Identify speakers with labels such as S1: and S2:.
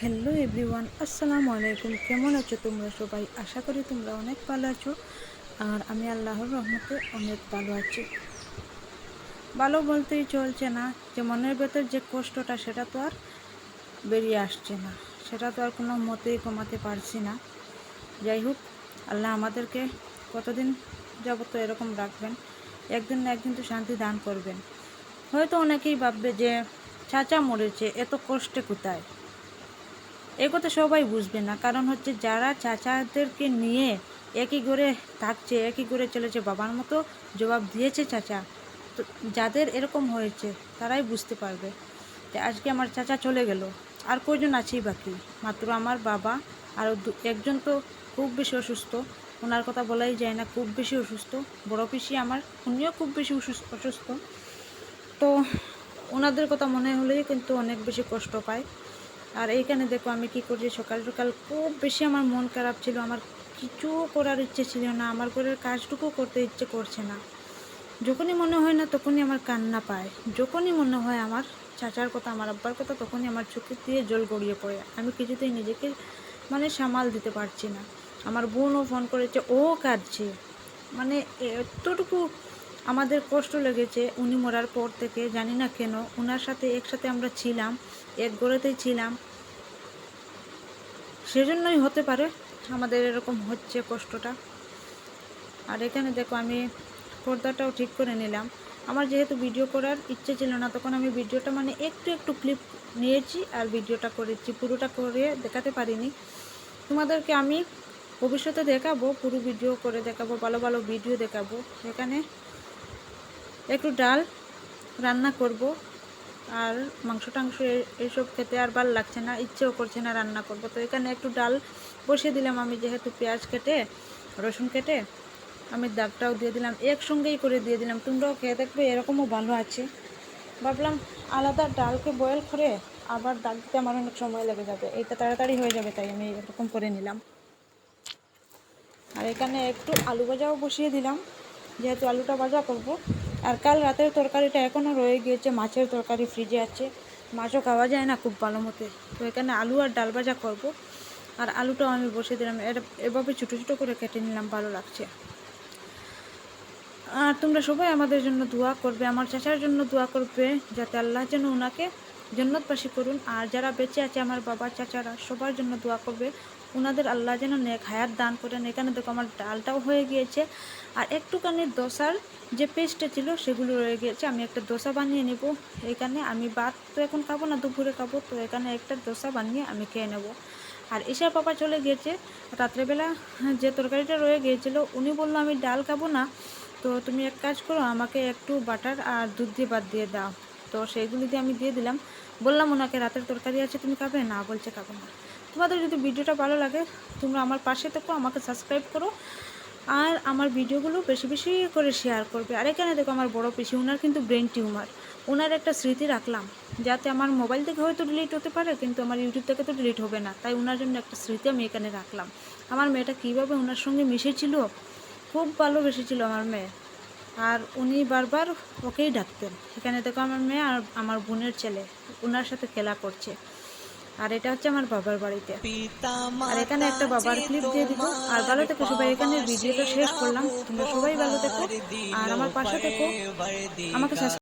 S1: Hello everyone, আসসালামু আলাইকুম। কেমন আছো তোমরা সবাই? আশা করি তোমরা অনেক ভালো আছো। আর আমি আল্লাহর রহমতে অনেক ভালো আছি। ভালো বলতেই চলছে না, যে মনের ভেতর যে কষ্টটা, সেটা তো আর বেরিয়ে আসছে না। সেটা তো আর কোনো মতেই কমাতে পারছি না। যাই হোক, আল্লাহ আমাদেরকে কতদিন যাবত এরকম রাখবেন, একদিন না একদিন তো শান্তি দান করবেন। হয়তো অনেকেই ভাববে যে, চাচা মরেছে, এত কষ্টে কোথায়? এ কথা সবাই বুঝবে না। কারণ হচ্ছে যারা চাচাদেরকে নিয়ে একই ঘরে থাকছে, একই ঘরে চলেছে, বাবার মতো জবাব দিয়েছে চাচা, তো যাদের এরকম হয়েছে তারাই বুঝতে পারবে যে আজকে আমার চাচা চলে গেল। আর কয়জন আছেই বাকি? মাত্র আমার বাবা আর একজন তো খুব বেশি অসুস্থ। ওনার কথা বলাই যায় না, খুব বেশি অসুস্থ। বড় পিসি আমার, উনিও খুব বেশি অসুস- অসুস্থ। তো ওনাদের কথা মনে হলেই কিন্তু অনেক বেশি কষ্ট পায়। আর এইখানে দেখো আমি কি করছি, সকাল সকাল খুব বেশি আমার মন খারাপ ছিল, আমার কিছু করার ইচ্ছে ছিল না, আমার ঘরের কাজটুকু করতে ইচ্ছে করছে না। যখনই মনে হয় না তখনই আমার কান্না পায়, যখনই মনে হয় আমার চাচার কথা, আমার আব্বার কথা, তখনই আমার চোখে দিয়ে জল গড়িয়ে পড়ে। আমি কিছুতেই নিজেকে মানে সামাল দিতে পারছি না। আমার বোনও ফোন করেছে, ও কাঁদছে। মানে এতটুকু আমাদের কষ্ট লেগেছে, উনি মরার পর থেকে, জানি না কেন ওনার সাথে একসাথে আমরা ছিলাম, এক গড়েতেই ছিলাম। সেজন্যই হতে পারে আমাদের এরকম হচ্ছে কষ্টটা। আর এখানে দেখো, আমি পর্দাটাও ঠিক করে নিলাম। আমার যেহেতু ভিডিও করার ইচ্ছে ছিল না, তখন আমি ভিডিওটা মানে একটু একটু ক্লিপ নিয়েছি আর ভিডিওটা করেছি, পুরোটা করে দেখাতে পারিনি। তোমাদেরকে আমি ভবিষ্যতে দেখাবো, পুরো ভিডিও করে দেখাবো, ভালো ভালো ভিডিও দেখাবো। এখানে একটু ডাল রান্না করব। আর মাংস টাংস এইসব খেতে আর ভালো লাগছে না, ইচ্ছেও করছে না রান্না করব। তো এখানে একটু ডাল বসিয়ে দিলাম আমি যেহেতু পেঁয়াজ কেটে, রসুন কেটে, আমি দাগটাও দিয়ে দিলাম, একসঙ্গেই করে দিয়ে দিলাম। তোমরাও খেয়ে দেখবে এরকমও ভালো আছে। ভাবলাম আলাদা ডালকে বয়েল করে আবার দাগ দিতে আমার অনেক সময় লেগে যাবে। এইটা তাড়াতাড়ি হয়ে যাবে, তাই আমি এরকম করে নিলাম। আর এখানে একটু আলু ভাজাও বসিয়ে দিলাম। যেহেতু আলুটা ভাজা করব আর কাল রাতের তরকারিটা এখনও রয়ে গিয়েছে, মাছের তরকারি ফ্রিজে আছে। মাছও খাওয়া যায় না খুব ভালো মতে। তো এখানে আলু আর ডাল ভাজা করব। আর আলুটাও আমি বসিয়ে দিলাম। এটা এভাবে ছোটো ছোটো করে কেটে নিলাম, ভালো লাগছে। আর তোমরা সবাই আমাদের জন্য দোয়া করবে, আমার চাচার জন্য দোয়া করবে, যাতে আল্লাহ যেন ওনাকে জন্নতবাসী করুন। আর যারা বেঁচে আছে, আমার বাবা, চাচারা, সবার জন্য দোয়া করবে। ওনাদের আল্লাহ যেন নেক হায়াত দান করেন। এখানে দেখো আমার ডালটাও হয়ে গিয়েছে। আর একটুখানি দোসার যে পেস্টটা ছিল, সেগুলো রয়ে গিয়েছে। আমি একটা দোসা বানিয়ে নেব। এখানে আমি ভাত তো এখন খাব না, দুপুরে খাব। তো এখানে একটা দোসা বানিয়ে আমি খেয়ে নেব। আর ঈশার পাপা চলে গিয়েছে। রাত্রেবেলা যে তরকারিটা রয়ে গিয়েছিল, উনি বলল, আমি ডাল খাব না। তো তুমি এক কাজ করো, আমাকে একটু বাটার আর দুধ দিয়ে বাদ দিয়ে দাও। তো সেইগুলি দিয়ে আমি দিয়ে দিলাম। বললাম, ওনাকে রাতের তরকারি আছে, তুমি খাবে? না, বলছে, খাবে না। তোমাদের যদি ভিডিওটা ভালো লাগে, তোমরা আমার পাশে থেকো, আমাকে সাবস্ক্রাইব করো। আর আমার ভিডিওগুলো বেশি বেশি করে শেয়ার করবে। আর এখানে দেখো আমার বড় পিসি ওনার কিন্তু ব্রেন টিউমার ওনার একটা স্মৃতি রাখলাম, যাতে আমার মোবাইল থেকে হয়তো ডিলিট হতে পারে, কিন্তু আমার ইউটিউব থেকে তো ডিলিট হবে না। তাই ওনার জন্য একটা স্মৃতি আমি এখানে রাখলাম। আমার মেয়েটা কীভাবে ওনার সঙ্গে মিশেছিল, খুব ভালোবেসেছিল আমার মেয়ে। আর উনি বারবার ওকেই ডাকতেন। এখানে দেখো আমার মেয়ে আর আমার বোনের ছেলে ওনার সাথে খেলা করছে। আর এটা হচ্ছে আমার বাবার বাড়িতে। আর এখানে একটা বাবার ক্লিপ দিয়ে দিব। আর ভালো থেকো সবাই এখানে ভিডিওটা শেষ করলাম। তোমরা সবাই ভালো থেকো। আর আমার পাশে থেকো। আমাকে